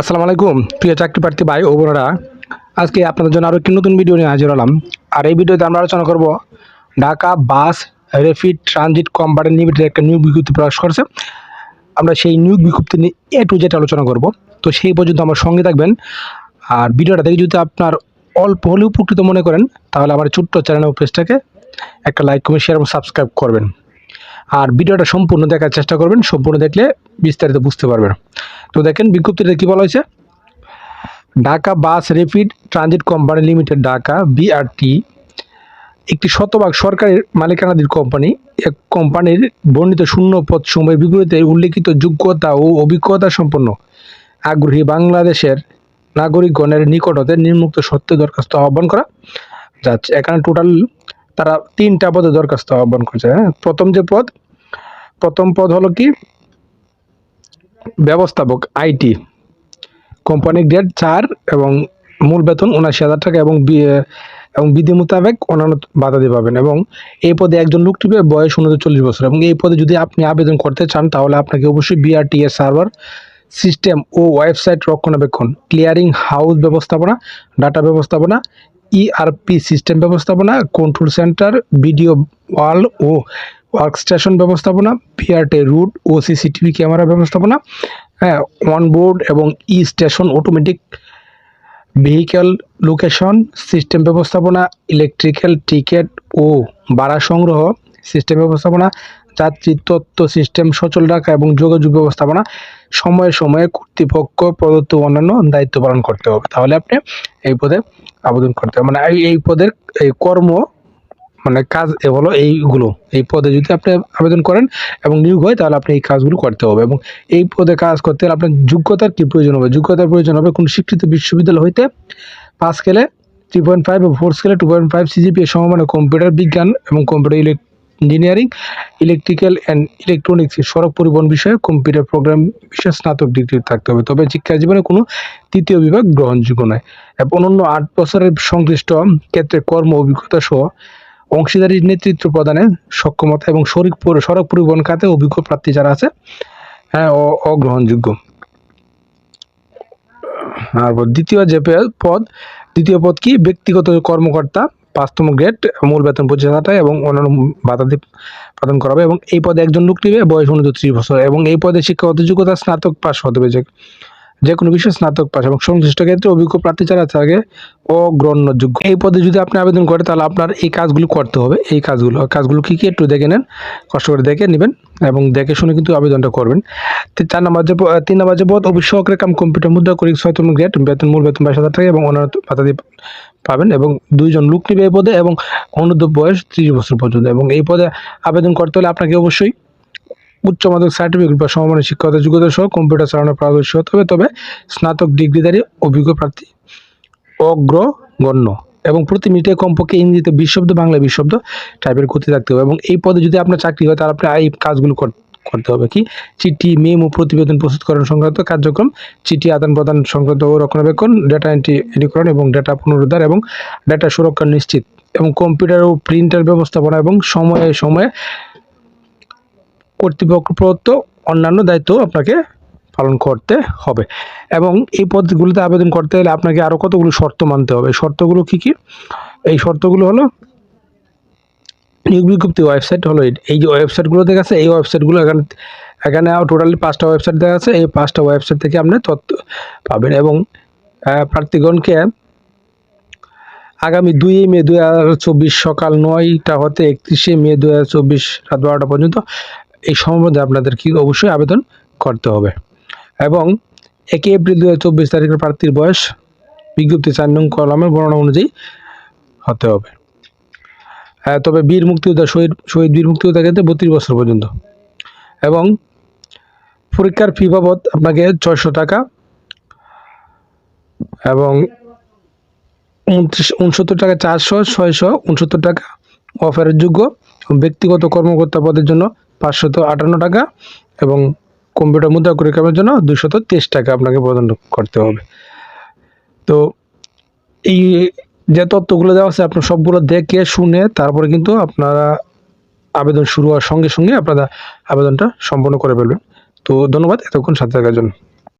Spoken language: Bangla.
আসসালামু আলাইকুম। প্রিয় চাকরি প্রার্থী ভাই ও বোনেরা, আজকে আপনাদের জন্য আরও একটি নতুন ভিডিও নিয়ে হাজির হলাম। আর এই ভিডিওতে আমরা আলোচনা করব Dhaka bus rapid transit company limited একটা নিয়োগ বিজ্ঞপ্তি প্রকাশ করছে। আমরা সেই নিয়োগ বিজ্ঞপ্তি নিয়ে এ টু জেড আলোচনা করব। তো সেই পর্যন্ত আমার সঙ্গে থাকবেন। আর ভিডিওটা দেখে যদি আপনার অল্প হলেও উপকৃত মনে করেন, তাহলে আমার ছোট্ট চ্যানেল পেজটাকে একটা লাইক কমেন্ট শেয়ার এবং সাবস্ক্রাইব করবেন। আর ভিডিওটা সম্পূর্ণ দেখার চেষ্টা করবেন। সম্পূর্ণ দেখলে বিস্তারিত বুঝতে পারবেন। তো দেখেন বিজ্ঞপ্তিতে কী বলা হয়েছে? Dhaka bus rapid transit company limited, Dhaka BRT একটি শতভাগ সরকারের মালিকানাধীন কোম্পানি। এক কোম্পানির বর্ণিত শূন্য পদ সময়ের বিপরীতে উল্লেখিত যোগ্যতা ও অভিজ্ঞতা সম্পন্ন। আগ্রহী বাংলাদেশের নাগরিকগণের নিকট হতে নির্মুক্ত সত্ত্বে দরখাস্ত আহ্বান করা। যাচ্ছে এখানে টোটাল তারা তিনটা পদে দরখাস্ত আহ্বান করছে হ্যাঁ? প্রথম যে পদ, প্রথম পদ হলো কি? ব্যবস্থাপক আইটি কোম্পানি গ্রেড চার এবং মূল বেতন উনাশি হাজার টাকা এবং এবং বিধি মোতাবেক অন্যান্য বাধাদি পাবেন এবং এই পদে একজন লোক টিপে বয়স উনত্রিশ চল্লিশ বছর এবং এই পদে যদি আপনি আবেদন করতে চান তাহলে আপনাকে অবশ্যই বিআরটি এর সার্ভার সিস্টেম ও ওয়েবসাইট রক্ষণাবেক্ষণ ক্লিয়ারিং হাউস ব্যবস্থাপনা ডাটা ব্যবস্থাপনা ইআরপি সিস্টেম ব্যবস্থাপনা কন্ট্রোল সেন্টার ভিডিও ওয়াল ও ওয়ার্কস্টেশন ব্যবস্থাপনা পিআরটি রুট ও সিসিটিভি ক্যামেরা ব্যবস্থাপনা হ্যাঁ অনবোর্ড এবং ই station automatic vehicle location system ব্যবস্থাপনা ইলেকট্রিক্যাল টিকেট ও ভাড়া সংগ্রহ সিস্টেম ব্যবস্থাপনা, যাত্রী তথ্য সিস্টেম সচল রাখা এবং যোগাযোগ ব্যবস্থাপনা, সময়ে সময়ে কর্তৃপক্ষ প্রদত্ত অন্যান্য দায়িত্ব পালন করতে হবে। তাহলে আপনি এই পদে আবেদন করতে হবে। মানে এই পদের এই কর্ম মানে কাজ হলো এইগুলো। এই পদে যদি আপনি আবেদন করেন এবং নিয়োগ হয়, তাহলে আপনি এই কাজগুলো করতে হবে এবং এই পদে কাজ করতে হলে আপনার যোগ্যতার কী প্রয়োজন হবে? যোগ্যতার প্রয়োজন হবে কোনো স্বীকৃত বিশ্ববিদ্যালয় হইতে পাঁচ স্কেলে থ্রি পয়েন্ট ফাইভ এবং ফোর স্কেলে টু পয়েন্ট ফাইভ সিজিপি সমমানে কম্পিউটার বিজ্ঞান এবং কম্পিউটার ইলেক ইঞ্জিনিয়ারিং ইলেকট্রিক্যাল অ্যান্ড ইলেকট্রনিক্স সড়ক পরিবহন বিষয়ে কম্পিউটার প্রোগ্রাম বিষয়ে স্নাতক ডিগ্রি থাকতে হবে। তবে শিক্ষা জীবনে কোনো তৃতীয় বিভাগ গ্রহণযোগ্য নয়। এবং অন্য আট বছরের সংশ্লিষ্ট ক্ষেত্রে কর্ম অভিজ্ঞতা সহ অংশীদারি নেতৃত্ব প্রদানে সক্ষমতা এবং সড়ক সড়ক পরিবহন খাতে অভিজ্ঞ প্রার্থী যারা আছে হ্যাঁ অগ্রহণযোগ্য। আর দ্বিতীয় যে পদ, দ্বিতীয় পদ কি? ব্যক্তিগত কর্মকর্তা, পাঁচতম গ্রেড, মূল বেতন পঁচিশ হাজার এবং অন্যান্য বাধাদি প্রদান করা হবে এবং এই পদে একজন লোক নিবে, বয়স উনত্রিশ বছর এবং এই পদে শিক্ষাগত যোগ্যতা স্নাতক পাস হতে হবে যে যে কোনো বিষয়ে স্নাতক পাস এবং সংশ্লিষ্ট ক্ষেত্রে অভিজ্ঞ প্রার্থী যারা থাকে অগ্রহণযোগ্য এই পদে যদি আপনি আবেদন করেন তাহলে আপনার এই কাজগুলো করতে হবে। এই কাজগুলো কাজগুলো কী কী একটু দেখে নেন, কষ্ট করে দেখে নেবেন এবং দেখে শুনে কিন্তু আবেদনটা করবেন। চার নম্বর যে তিন নম্বর যে পদ, অফিস সহকারী কাম কম্পিউটার মুদ্রা করি ছয়তম গ্রেড, বেতন, মূল বেতন বাইশ হাজার টাকা এবং অন্যান্য ভাতা দিয়ে পাবেন এবং দুইজন লোক নিবে এই পদে এবং অনুদ্ধ বয়স ত্রিশ বছর পর্যন্ত এবং এই পদে আবেদন করতে হলে আপনাকে অবশ্যই উচ্চ মাধ্যমিক সার্টিফিকেট বা সমমানের শিক্ষাগত যোগ্যতা সহ কম্পিউটার চালানোর পারদর্শী হতে হবে তবে স্নাতক ডিগ্রিধারী অভিজ্ঞ প্রার্থী অগ্রগণ্য এবং প্রতি মিনিটে কমপক্ষে ইংরেজিতে বিশ শব্দ বাংলা বিশ শব্দ টাইপের গতি থাকতে হবে এবং এই পদে যদি আপনার চাকরি হয়, তাহলে আপনি এই কাজগুলো কর- করতে হবে কি? চিঠি, মেমো প্রতিবেদন প্রস্তুতকরণ সংক্রান্ত কার্যক্রম, চিঠি আদান প্রদান সংক্রান্ত রক্ষণাবেক্ষণ ডেটা এন্ট্রি এডিকরণ এবং ডেটা পুনরুদ্ধার এবং ডেটা সুরক্ষা নিশ্চিত এবং কম্পিউটার ও প্রিন্টার ব্যবস্থাপনা এবং সময়ে সময়ে কর্তৃপক্ষ প্রদত্ত অন্যান্য দায়িত্ব আপনাকে পালন করতে হবে। এবং এই পদগুলোতে আবেদন করতে হলে আপনাকে আরও কতগুলো শর্ত মানতে হবে? শর্তগুলো কি কি? এই শর্তগুলো হলো, নিয়োগ বিজ্ঞপ্তি ওয়েবসাইট হলো এই- এই যে ওয়েবসাইটগুলো দেখা আছে, এই ওয়েবসাইটগুলো এখানে এখানে টোটালি পাঁচটা ওয়েবসাইট দেখা আছে, এই পাঁচটা ওয়েবসাইট থেকে আপনি তথ্য পাবেন এবং প্রার্থীগণকে আগামী দুই মে দু হাজার চব্বিশ সকাল নয়টা হতে একত্রিশে মে দু হাজার চব্বিশ রাত বারোটা পর্যন্ত এই সম্বন্ধে আপনাদের কি অবশ্যই আবেদন করতে হবে। এবং একই এপ্রিল দু চব্বিশ তারিখের প্রার্থীর বয়স, বিজ্ঞপ্তি চার নং কলমের বর্ণনা অনুযায়ী হতে হবে। হ্যাঁ তবে বীর মুক্তিযোদ্ধা শহীদ শহীদ বীর মুক্তিযোদ্ধা ক্ষেত্রে বত্রিশ বছর পর্যন্ত। এবং পরীক্ষার ফি বাবদ আপনাকে ছয়শো টাকা এবং উনত্রিশ, উনসত্তর টাকা চারশো, ছয়শো, উনসত্তর টাকা অফারের যোগ্য ব্যক্তিগত কর্মকর্তা পদের জন্য পাঁচশত আটান্ন টাকা এবং কম্পিউটার মুদ্রা পরীক্ষার জন্য দুশত তেইশ টাকা আপনাকে প্রদান করতে হবে। তো এই যে তথ্যগুলো দেওয়া আছে, আপনার সবগুলো দেখে শুনে তারপরে কিন্তু আপনারা আবেদন শুরু হওয়ার সঙ্গে সঙ্গে আপনারা আবেদনটা সম্পন্ন করে ফেলবেন। তো ধন্যবাদ, এতক্ষণ সাথে থাকার জন্য।